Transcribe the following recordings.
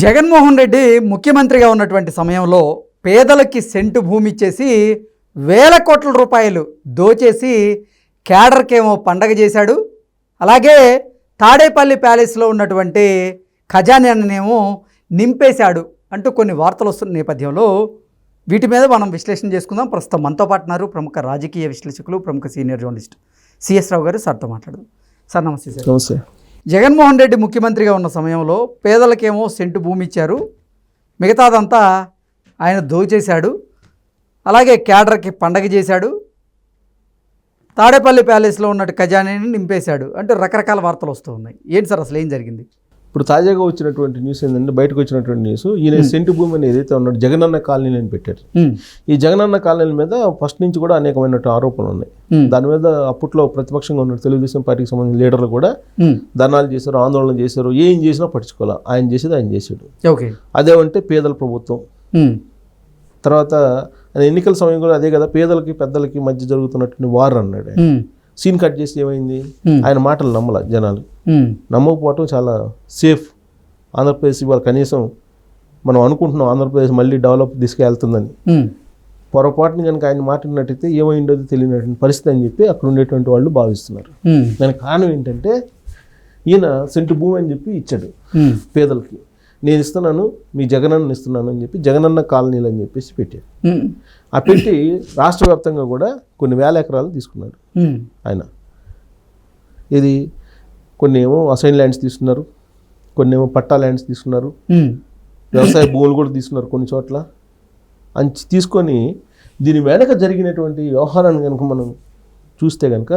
జగన్మోహన్ రెడ్డి ముఖ్యమంత్రిగా ఉన్నటువంటి సమయంలో పేదలకి సెంటు భూమి ఇచ్చేసి వేల కోట్ల రూపాయలు దోచేసి కేడర్కేమో పండగ చేశాడు. అలాగే తాడేపల్లి ప్యాలెస్లో ఉన్నటువంటి ఖజానానేమో నింపేశాడు అంటూ కొన్ని వార్తలు వస్తున్న నేపథ్యంలో వీటి మీద మనం విశ్లేషణ చేసుకుందాం. ప్రస్తుతం మనతో పాటున్నారు ప్రముఖ రాజకీయ విశ్లేషకులు ప్రముఖ సీనియర్ జర్నలిస్ట్ సిఎస్ రావు గారు సార్తో మాట్లాడు సార్ నమస్తే సార్. నమస్తే. జగన్మోహన్ రెడ్డి ముఖ్యమంత్రిగా ఉన్న సమయంలో పేదలకేమో సెంటు భూమి ఇచ్చారు మిగతాదంతా ఆయన దోచేశాడు. అలాగే క్యాడర్కి పండగ చేశాడు. తాడేపల్లి ప్యాలెస్లో ఉన్నట్టు ఖజానాని నింపేశాడు. అంటే రకరకాల వార్తలు వస్తూ ఉన్నాయి. ఏంటి సార్ అసలు ఏం జరిగింది? ఇప్పుడు తాజాగా వచ్చినటువంటి న్యూస్ ఏంటంటే బయటకు వచ్చినటువంటి న్యూస్ ఈయన సెంటు భూమి అని ఏదైతే ఉన్నాడు జగనన్న కాలనీ అని పెట్టారు. ఈ జగనన్న కాలనీ మీద ఫస్ట్ నుంచి కూడా అనేకమైన ఆరోపణలు ఉన్నాయి. దాని మీద అప్పట్లో ప్రతిపక్షంగా ఉన్న తెలుగుదేశం పార్టీకి సంబంధించిన లీడర్లు కూడా ధర్నాలు చేశారు ఆందోళన చేశారు. ఏం చేసినా పట్టించుకోవాలి ఆయన చేసేది ఆయన చేసాడు ఓకే. అదేమంటే పేదల ప్రభుత్వం. తర్వాత ఆయన ఎన్నికల సమయం కూడా అదే కదా పేదలకి పెద్దలకి మధ్య జరుగుతున్నటువంటి వార్ అన్నాడు. సీన్ కట్ చేసి ఏమైంది? ఆయన మాటలు నమ్మల జనాలు. నమ్మకపోవటం చాలా సేఫ్ ఆంధ్రప్రదేశ్ ఇవాళ కనీసం మనం అనుకుంటున్నాం ఆంధ్రప్రదేశ్ మళ్ళీ డెవలప్ తీసుకెళ్తుందని పొరపాటుని కనుక ఆయన మాట్లాడినట్టయితే ఏమైండో తెలియనటువంటి పరిస్థితి అని చెప్పి అక్కడ ఉండేటువంటి వాళ్ళు భావిస్తున్నారు. దానికి కారణం ఏంటంటే ఈయన సెంటు భూమి అని చెప్పి ఇచ్చాడు పేదలకి. నేను ఇస్తున్నాను మీ జగనన్న ఇస్తున్నాను అని చెప్పి జగనన్న కాలనీలు అని చెప్పేసి పెట్టాడు. ఆ పెట్టి రాష్ట్ర వ్యాప్తంగా కూడా కొన్ని వేల ఎకరాలు తీసుకున్నాడు ఆయన. ఇది కొన్ని ఏమో అసైన్ ల్యాండ్స్ తీసుకున్నారు కొన్ని ఏమో పట్టా ల్యాండ్స్ తీసుకున్నారు వ్యవసాయ భూములు కూడా తీసుకున్నారు కొన్ని చోట్ల. అంచి తీసుకొని దీని వెనక జరిగినటువంటి వ్యవహారాన్ని కనుక మనం చూస్తే కనుక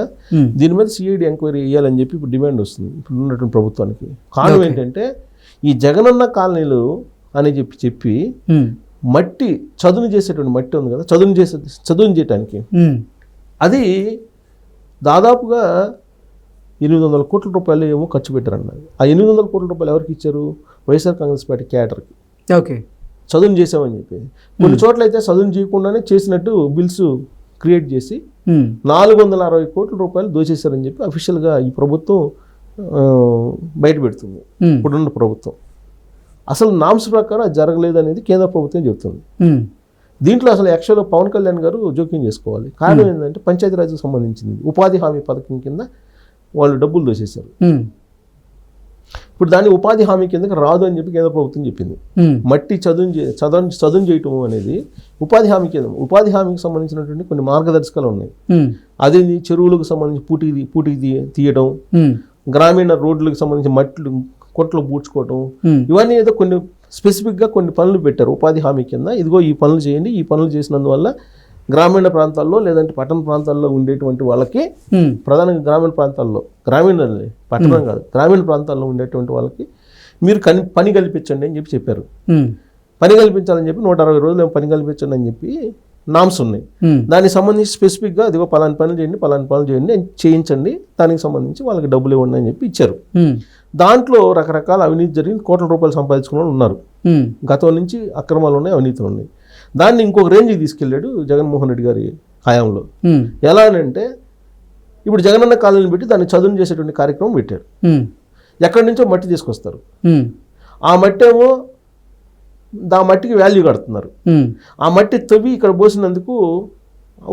దీని మీద సిఐడి ఎంక్వైరీ చేయాలని చెప్పి ఇప్పుడు డిమాండ్ వస్తుంది ఇప్పుడు ఉన్నటువంటి ప్రభుత్వానికి. కారణం ఏంటంటే ఈ జగనన్న కాలనీలు అని చెప్పి చెప్పి మట్టి చదును చేసేటువంటి మట్టి ఉంది కదా చదును చేసే చదును చేయటానికి. అది దాదాపుగా ఎనిమిది వందల కోట్ల రూపాయలు ఏమో ఖర్చు పెట్టారన్నారు. ఆ ఎనిమిది వందల కోట్ల రూపాయలు ఎవరికి ఇచ్చారు? వైఎస్ఆర్ కాంగ్రెస్ పార్టీ క్యాడర్కి. ఓకే. చదును చేసామని చెప్పి. కొన్ని చోట్ల అయితే చదును చేయకుండానే చేసినట్టు బిల్స్ క్రియేట్ చేసి నాలుగు వందల అరవై కోట్ల రూపాయలు దోచేశారని చెప్పి అఫీషియల్గా ఈ ప్రభుత్వం బయట పెడుతుంది. ఇప్పుడున్న ప్రభుత్వం. అసలు నామ్స్ ప్రకారం అది జరగలేదు అనేది కేంద్ర ప్రభుత్వం చెబుతుంది. దీంట్లో అసలు యాక్చువల్గా పవన్ కళ్యాణ్ గారు జోక్యం చేసుకోవాలి. కారణం ఏంటంటే పంచాయతీరాజ్కి సంబంధించింది. ఉపాధి హామీ పథకం కింద వాళ్ళు డబ్బులు దోసేశారు. ఇప్పుడు దాన్ని ఉపాధి హామీ కిందకి రాదు అని చెప్పి కేంద్ర ప్రభుత్వం చెప్పింది. మట్టి చదును చే- చదును చేయటం అనేది ఉపాధి హామీ కింద ఉపాధి హామీకి సంబంధించినటువంటి కొన్ని మార్గదర్శకాలు ఉన్నాయి. అది చెరువులకు సంబంధించి పూటికి పూటికి తీయడం గ్రామీణ రోడ్లకు సంబంధించి మట్లు కొట్లు పూడ్చుకోవటం ఇవన్నీ ఏదో కొన్ని స్పెసిఫిక్గా కొన్ని పనులు పెట్టారు ఉపాధి హామీ కింద. ఇదిగో ఈ పనులు చేయండి ఈ పనులు చేసినందువల్ల గ్రామీణ ప్రాంతాల్లో లేదంటే పట్టణ ప్రాంతాల్లో ఉండేటువంటి వాళ్ళకి ప్రధానంగా గ్రామీణ ప్రాంతాల్లో గ్రామీణ పట్టణం కాదు గ్రామీణ ప్రాంతాల్లో ఉండేటువంటి వాళ్ళకి మీరు కని పని కల్పించండి అని చెప్పి చెప్పారు. పని కల్పించాలని చెప్పి నూట అరవై రోజులు ఏమో పని కల్పించండి అని చెప్పి నామ్స్ ఉన్నాయి. దానికి సంబంధించి స్పెసిఫిక్గా అదిగో పలాని పనులు చేయండి పలాని పనులు చేయండి చేయించండి దానికి సంబంధించి వాళ్ళకి డబ్బులు ఇవ్వండి అని చెప్పి ఇచ్చారు. దాంట్లో రకరకాల అవినీతి జరిగి కోట్ల రూపాయలు సంపాదించుకున్న వాళ్ళు ఉన్నారు. గతం నుంచి అక్రమాలు ఉన్నాయి అవినీతులు ఉన్నాయి. దాన్ని ఇంకొక రేంజ్కి తీసుకెళ్ళాడు జగన్మోహన్ రెడ్డి గారి హయాంలో. ఎలా అని అంటే ఇప్పుడు జగనన్న కాలనీని పెట్టి దాన్ని చదును చేసేటువంటి కార్యక్రమం పెట్టారు. ఎక్కడి నుంచో మట్టి తీసుకొస్తారు. ఆ మట్టి ఏమో దా మట్టికి వాల్యూ కడుతున్నారు. ఆ మట్టి తవ్వి ఇక్కడ పోసినందుకు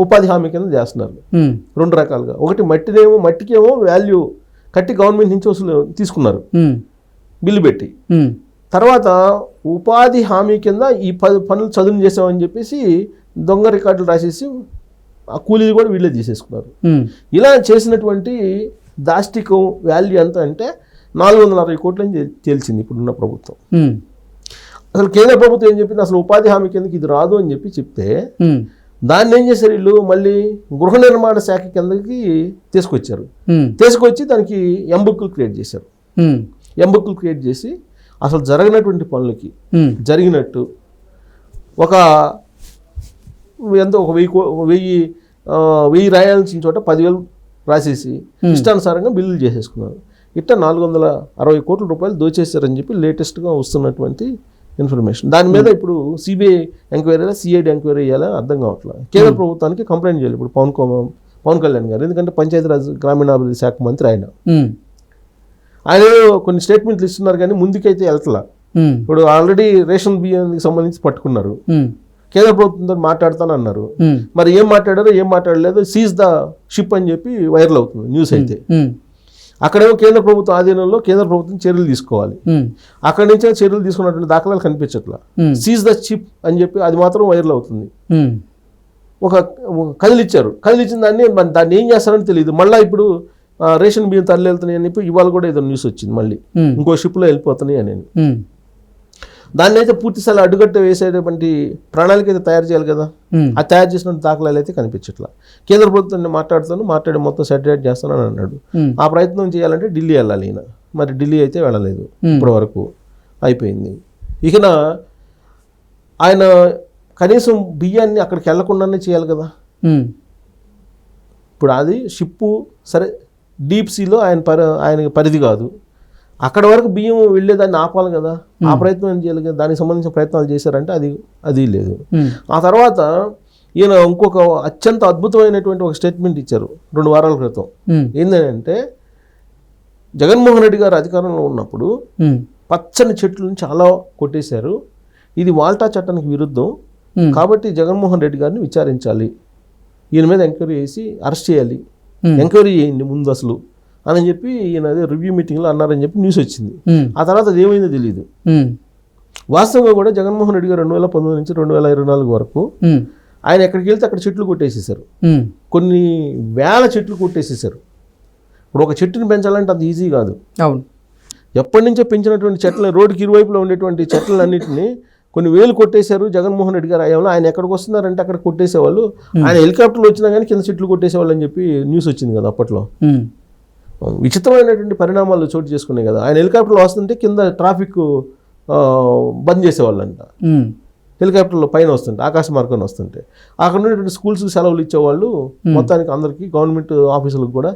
ఉపాధి హామీ కింద చేస్తున్నారు. రెండు రకాలుగా. ఒకటి మట్టినేమో మట్టికేమో వాల్యూ కట్టి గవర్నమెంట్ నుంచి వసూలు తీసుకున్నారు. బిల్లు పెట్టి. తర్వాత ఉపాధి హామీ కింద ఈ పనులు చదువు చేసామని చెప్పేసి దొంగ రికార్డులు రాసేసి ఆ కూలీలు కూడా వీళ్ళే తీసేసుకున్నారు. ఇలా చేసినటువంటి దాష్టికం వాల్యూ ఎంత అంటే నాలుగు వందల అరవై కోట్లు అని తె- తేల్చింది ఇప్పుడున్న ప్రభుత్వం. అసలు కేంద్ర ప్రభుత్వం ఏం చెప్పింది? అసలు ఉపాధి హామీ కిందకి ఇది రాదు అని చెప్పి చెప్తే దాన్ని ఏం చేశారు వీళ్ళు? మళ్ళీ గృహ నిర్మాణ శాఖ కిందకి తీసుకొచ్చారు. తీసుకొచ్చి దానికి ఎంబుక్లు క్రియేట్ చేశారు. ఎంబుక్లు క్రియేట్ చేసి అసలు జరగనటువంటి పనులకి జరిగినట్టు ఒక ఎంత ఒక వెయ్యి వెయ్యి వెయ్యి రాయాల్సిన చోట పదివేలు రాసేసి ఇష్టానుసారంగా బిల్లులు చేసేసుకున్నారు. ఇట్లా నాలుగు వందల అరవై కోట్ల రూపాయలు దోచేశారని చెప్పి లేటెస్ట్గా వస్తున్నటువంటి ఇన్ఫర్మేషన్. దాని మీద ఇప్పుడు సిబిఐ ఎంక్వైరీ సిఐడి ఎంక్వైరీ చేయాలని అర్థం కావట్లేదు కేంద్ర ప్రభుత్వానికి కంప్లైంట్ చేయాలి. ఇప్పుడు పవన్ కుమార్ పవన్ కళ్యాణ్ గారు. ఎందుకంటే పంచాయతీరాజ్ గ్రామీణాభివృద్ధి శాఖ మంత్రి ఆయన. ఆయన కొన్ని స్టేట్మెంట్లు ఇస్తున్నారు కానీ ముందుకైతే వెళ్తలా. ఇప్పుడు ఆల్రెడీ రేషన్ బియ్యానికి సంబంధించి పట్టుకున్నారు. కేంద్ర ప్రభుత్వంతో మాట్లాడతాను అన్నారు మరి ఏం మాట్లాడారో ఏం మాట్లాడలేదు సీజ్ ద షిప్ అని చెప్పి వైరల్ అవుతుంది న్యూస్ అయితే. అక్కడేమో కేంద్ర ప్రభుత్వం ఆధీనంలో కేంద్ర ప్రభుత్వం చర్యలు తీసుకోవాలి. అక్కడి నుంచే చర్యలు తీసుకున్నటువంటి దాఖలాలు కనిపించట్లా. సీజ్ ద షిప్ అని చెప్పి అది మాత్రం వైరల్ అవుతుంది. ఒక కదిలిచ్చారు. కదిలిచ్చిన దాన్ని దాన్ని ఏం చేస్తారని తెలియదు. మళ్ళీ ఇప్పుడు రేషన్ బియ్యం తరలి వెళ్తున్నాయి అని చెప్పి ఇవాళ కూడా ఏదో న్యూస్ వచ్చింది మళ్ళీ. ఇంకో షిప్లో వెళ్ళిపోతున్నాయి అని దాన్ని అయితే పూర్తిస్థాయి అడ్డుకట్ట వేసేటువంటి ప్రణాళిక అయితే తయారు చేయాలి కదా. ఆ తయారు చేసిన దాఖలాలు అయితే కనిపించట్లా. కేంద్ర ప్రభుత్వం నేను మాట్లాడుతాను మాట్లాడి మొత్తం సెటిలైట్ చేస్తాను అని అన్నాడు. ఆ ప్రయత్నం చేయాలంటే ఢిల్లీ వెళ్ళాలి ఈయన. మరి ఢిల్లీ అయితే వెళ్ళలేదు. ఇప్పటి వరకు అయిపోయింది. ఇకన ఆయన కనీసం బియ్యాన్ని అక్కడికి వెళ్ళకుండానే చేయాలి కదా. ఇప్పుడు అది షిప్పు సరే డీప్ సీలో ఆయన పరి ఆయన పరిధి కాదు. అక్కడ వరకు బియ్యం వెళ్ళేదాన్ని ఆపాలి కదా. ఆ ప్రయత్నం ఏం చేయాలి కదా? దానికి సంబంధించిన ప్రయత్నాలు చేశారంటే అది అది లేదు. ఆ తర్వాత ఈయన ఇంకొక అత్యంత అద్భుతమైనటువంటి ఒక స్టేట్మెంట్ ఇచ్చారు రెండు వారాల క్రితం. ఏంటంటే జగన్మోహన్ రెడ్డి గారు అధికారంలో ఉన్నప్పుడు పచ్చని చెట్లను చాలా కొట్టేశారు. ఇది వాల్టా చట్టానికి విరుద్ధం. కాబట్టి జగన్మోహన్ రెడ్డి గారిని విచారించాలి. ఈయన మీద ఎంక్వైరీ చేసి అరెస్ట్ చేయాలి. ఎంక్వైరీ చేయండి ముందు అసలు అని చెప్పి ఈయన అదే రివ్యూ మీటింగ్లో అన్నారని చెప్పి న్యూస్ వచ్చింది. ఉమ్, ఆ తర్వాత అది ఏమైందో తెలియదు ఉమ్, వాస్తవంగా కూడా జగన్మోహన్ రెడ్డి గారు రెండు వేల పంతొమ్మిది నుంచి రెండు వేల ఇరవై నాలుగు వరకు ఆయన ఎక్కడికి వెళ్తే అక్కడ చెట్లు కొట్టేసేసారు కొన్ని వేల చెట్లు కొట్టేసేసారు ఇప్పుడు ఒక చెట్టుని పెంచాలంటే అంత ఈజీ కాదు. అవును. ఎప్పటి నుంచో పెంచినటువంటి చెట్ల రోడ్డుకి ఇరువైపులో ఉండేటువంటి చెట్లన్నింటినీ కొన్ని వేలు కొట్టేశారు జగన్మోహన్ రెడ్డి గారు అయ్యంలో. ఆయన ఎక్కడికి వస్తున్నారంటే అక్కడ కొట్టేసేవాళ్ళు. ఆయన హెలికాప్టర్లు వచ్చినా కానీ కింద చెట్లు కొట్టేసేవాళ్ళు అని చెప్పి న్యూస్ వచ్చింది కదా అప్పట్లో. విచిత్రమైనటువంటి పరిణామాలు చోటు చేసుకున్నాయి కదా. ఆయన హెలికాప్టర్లో వస్తుంటే కింద ట్రాఫిక్ బంద్ చేసేవాళ్ళంట. హెలికాప్టర్లో పైన వస్తుంటే ఆకాశ మార్గం వస్తుంటే. అక్కడ ఉన్నటువంటి స్కూల్స్కి సెలవులు ఇచ్చేవాళ్ళు. మొత్తానికి అందరికీ గవర్నమెంట్ ఆఫీసులకు కూడా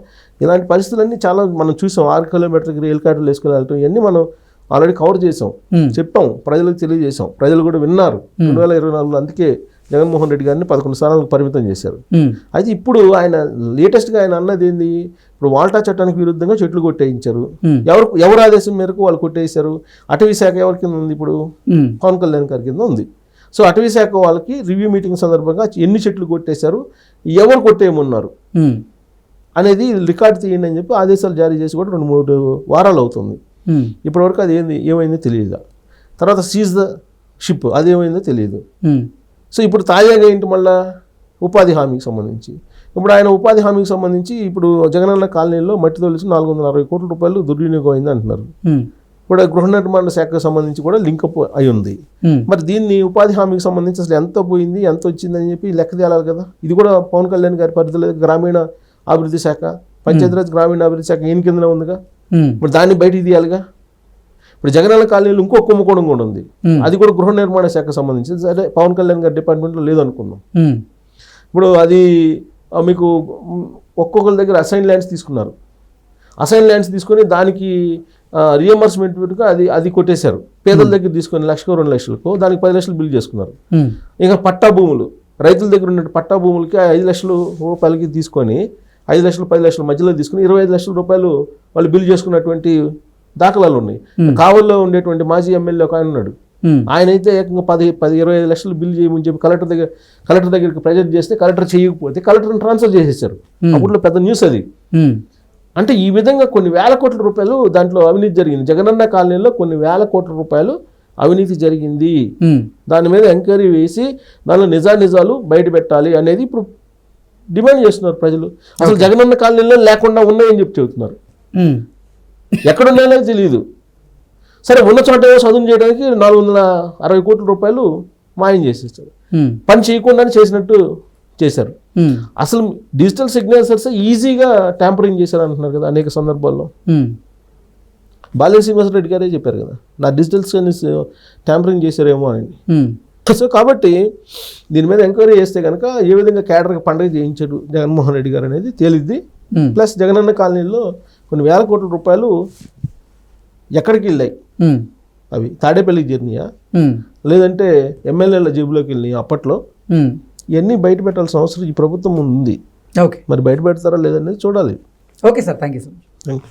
ఇలాంటి పరిస్థితులన్నీ చాలా మనం చూసాం. ఆరు కిలోమీటర్కి హెలికాప్టర్లు వేసుకుని వెళ్ళటం ఇవన్నీ మనం ఆల్రెడీ కవర్ చేసాం చెప్పాం ప్రజలకు తెలియజేసాం ప్రజలు కూడా విన్నారు. రెండు వేల ఇరవై నాలుగులో అందుకే జగన్మోహన్ రెడ్డి గారిని పదకొండు స్థానాలకు పరిమితం చేశారు. అయితే ఇప్పుడు ఆయన లేటెస్ట్గా ఆయన అన్నది ఏంది? ఇప్పుడు వాల్టా చట్టానికి విరుద్ధంగా చెట్లు కొట్టేయించారు. ఎవరు ఎవరు ఆదేశం మేరకు వాళ్ళు కొట్టేశారు? అటవీ శాఖ ఎవరి కింద ఉంది ఇప్పుడు? పవన్ కళ్యాణ్ గారి కింద ఉంది. సో అటవీ శాఖ వాళ్ళకి రివ్యూ మీటింగ్ సందర్భంగా ఎన్ని చెట్లు కొట్టేశారు? ఎవరు కొట్టేయమన్నారు? అనేది రికార్డ్ తీయండి అని చెప్పి ఆదేశాలు జారీ చేసి కూడా రెండు మూడు వారాలు అవుతుంది. ఇప్పటివరకు అది ఏంది? ఏమైందో తెలియదు. తర్వాత సీజ్ ద షిప్ అది ఏమైందో తెలియదు సో ఇప్పుడు తాజాగా ఏంటి మళ్ళా? ఉపాధి హామీకి సంబంధించి. ఇప్పుడు ఆయన ఉపాధి హామీకి సంబంధించి ఇప్పుడు జగనన్న కాలనీలో మట్టి తొలిసి నాలుగు వందల అరవై కోట్ల రూపాయలు దుర్వినియోగం అయింది అంటున్నారు. ఉమ్, ఇప్పుడు గృహ నిర్మాణ శాఖకు సంబంధించి కూడా లింకప్ అయి ఉంది. మరి దీన్ని ఉపాధి హామీకి సంబంధించి అసలు ఎంత పోయింది? ఎంత వచ్చింది అని చెప్పి లెక్క తేలాలి కదా. ఇది కూడా పవన్ కళ్యాణ్ గారి పరిధిలో గ్రామీణ అభివృద్ధి శాఖ పంచాయతీరాజ్ గ్రామీణ అభివృద్ధి శాఖ ఈయన కిందనే ఉందిగా? ఇప్పుడు దాన్ని బయటికి తీయాలిగా? ఇప్పుడు జగనన్న కాలనీలో ఇంకో కుంభకోణం కూడా ఉంది. అది కూడా గృహ నిర్మాణ శాఖ సంబంధించి సరే పవన్ కళ్యాణ్ గారి డిపార్ట్మెంట్లో లేదనుకుందాం ఉమ్, ఇప్పుడు అది మీకు ఒక్కొక్కరి దగ్గర అసైన్ ల్యాండ్స్ తీసుకున్నారు. అసైన్ ల్యాండ్స్ తీసుకొని దానికి రియంబర్స్మెంట్ పెట్టుకు అది అది కొట్టేశారు. పేదల దగ్గర తీసుకొని లక్షకు రెండు లక్షలకు దానికి పది లక్షలు బిల్ చేసుకున్నారు. ఇంకా పట్టా భూములు రైతుల దగ్గర ఉన్న పట్టా భూములకి ఐదు లక్షలు రూపాయలకి తీసుకొని ఐదు లక్షలు పది లక్షల మధ్యలో తీసుకొని ఇరవై ఐదు లక్షల రూపాయలు వాళ్ళు బిల్ చేసుకున్నటువంటి దాఖలాలు ఉన్నాయి. కావల్లో ఉండేటువంటి మాజీ ఎమ్మెల్యే ఒక ఆయన ఉన్నాడు. ఆయన అయితే ఏకంగా పది పది ఇరవై ఐదు లక్షలు బిల్ చేయమని చెప్పి కలెక్టర్ దగ్గర కలెక్టర్ దగ్గరికి ప్రజెంట్ చేస్తే కలెక్టర్ చేయకపోతే కలెక్టర్ని ట్రాన్స్ఫర్ చేసేసారు. అప్పట్లో పెద్ద న్యూస్ అది. అంటే ఈ విధంగా కొన్ని వేల కోట్ల రూపాయలు దాంట్లో అవినీతి జరిగింది. జగనన్న కాలనీలో కొన్ని వేల కోట్ల రూపాయలు అవినీతి జరిగింది. దాని మీద ఎంక్వైరీ వేసి దానిలో నిజా నిజాలు బయట పెట్టాలి అనేది ఇప్పుడు డిమాండ్ చేస్తున్నారు ప్రజలు. అసలు జగనన్న కాలనీలో లేకుండా ఉన్నాయని చెప్పి చెబుతున్నారు. ఎక్కడున్నాయో తెలియదు సరే ఉన్న చోట చదువు చేయడానికి నాలుగు వందల అరవై కోట్ల రూపాయలు మాయం చేసేస్తారు. పని చేయకుండానే చేసినట్టు చేశారు. అసలు డిజిటల్ సిగ్నేచర్స్ ఈజీగా ట్యాంపరింగ్ చేశారు అంటున్నారు కదా అనేక సందర్భాల్లో. ఉమ్, బాల్య శ్రీనివాసరెడ్డి గారే చెప్పారు కదా నా డిజిటల్ సిగ్నేచర్స్ ట్యాంపరింగ్ చేశారేమో అని. సో కాబట్టి దీని మీద ఎంక్వైరీ చేస్తే కనుక ఏ విధంగా కేడర్కి పండుగ చేయించాడు జగన్మోహన్ రెడ్డి గారు అనేది తేలిద్ది. ప్లస్ జగనన్న కాలనీలో కొన్ని వేల కోట్ల రూపాయలు ఎక్కడికి వెళ్ళాయి? అవి తాడేపల్లికి చేరినాయా లేదంటే ఎమ్మెల్యేల జేబులోకి వెళ్ళినాయి అప్పట్లో. ఇవన్నీ బయట పెట్టాల్సిన అవసరం ఈ ప్రభుత్వం ఉంది. ఓకే. మరి బయట పెడతారా లేదనేది చూడాలి. Okay sir thank you so much. Thank you